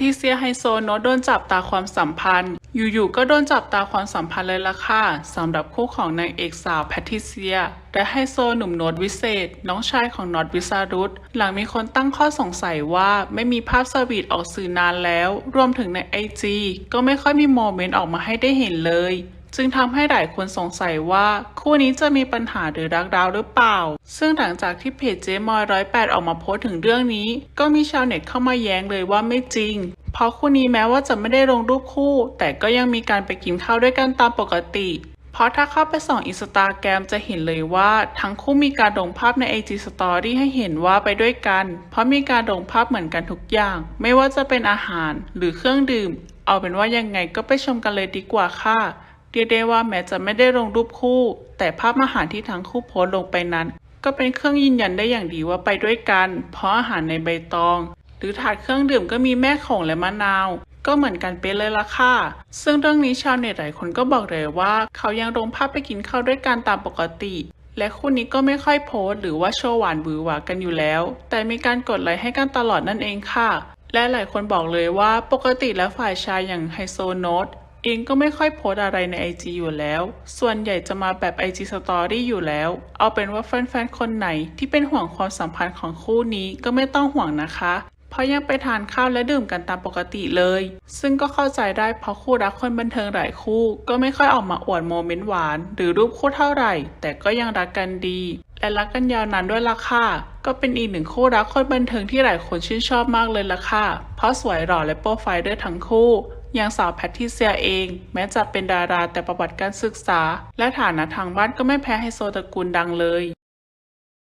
ทิเซียไฮโซโนตโดนจับตาความสัมพันธ์ อยู่ๆก็โดนจับตาความสัมพันธ์เลยล่ะค่ะสำหรับคู่ของนางเอกสาวแพทริเซียและไฮโซหนุ่มโนดวิเศษ น้องชายของนอดวิสารุตหลังมีคนตั้งข้อสงสัยว่าไม่มีภาพสวีทออกสื่อนานแล้ว รวมถึงในไอจีก็ไม่ค่อยมีโมเมนต์ออกมาให้ได้เห็นเลย จึงทำให้หลายคนสงสัยว่าคู่นี้จะมีปัญหาหรือรักร้าวหรือเปล่า ซึ่งหลังจากที่เพจเจมอยร้อยแปดออกมาโพสต์ถึงเรื่องนี้ ก็มีชาวเน็ตเข้ามาแย้งเลยว่าไม่จริง เพราะคู่นี้แม้ว่าจะไม่ได้ลงรูปคู่ แต่ก็ยังมีการไปกินข้าวด้วยกันตามปกติเพราะถ้าเข้าไปส่องอินสตาแกรมจะเห็นเลยว่า ทั้งคู่มีการลงภาพใน IG Story ให้เห็นว่าไปด้วยกัน เพราะมีการลงภาพเหมือนกันทุกอย่าง ไม่ว่าจะเป็นอาหารหรือเครื่องดื่ม เอาเป็นว่ายังไงก็ไปชมกันเลยดีกว่าค่ะ เรียกได้ว่าแม้จะไม่ได้ลงรูปคู่ แต่ภาพอาหารที่ทั้งคู่โพสลงไปนั้น ก็เป็นเครื่องยืนยันได้อย่างดีว่าไปด้วยกัน เพราะอาหารในใบตอง หรือถาดเครื่องดื่มก็มีแม่ของและมะนาว ก็เหมือนกันเป๊ะเลยละค่ะ ซึ่งเรื่องนี้ชาวเน็ตหลายคนก็บอกเลยว่า เขายังลงภาพไปกินข้าวด้วยกันตามปกติ และคู่นี้ก็ไม่ค่อยโพสหรือว่าโชว์หวานบือหวากันอยู่แล้ว แต่มีการกดไลค์ให้กันตลอดนั่นเองค่ะและหลายคนบอกเลยว่าปกติแล้วฝ่ายชายอย่างไฮโซโนต เองก็ไม่ค่อยโพสอะไรใน IG อยู่แล้ว ส่วนใหญ่จะมาแบบ IG Story อยู่แล้ว เอาเป็นว่าแฟนๆ คนไหนที่เป็นห่วงความสัมพันธ์ของคู่นี้ก็ไม่ต้องห่วงนะคะ เพราะยังไปทานข้าวและดื่มกันตามปกติเลย ซึ่งก็เข้าใจได้เพราะคู่รักคนบันเทิงหลายคู่ ก็ไม่ค่อยออกมาอวดโมเมนต์หวาน หรือรูปคู่เท่าไหร่ แต่ก็ยังรักกันดี และรักกันยาวนานด้วยล่ะค่ะก็เป็นอีกหนึ่งคู่รักคนบันเทิงที่หลายคนชื่นชอบมากเลยล่ะค่ะเพราะสวยหล่อและโปรไฟล์ด้วยทั้งคู่ อย่างสาวแพทริเซียเอง แม้จะเป็นดาราแต่ประวัติการศึกษา และฐานะทางบ้านก็ไม่แพ้ไฮโซตระกูลดังเลย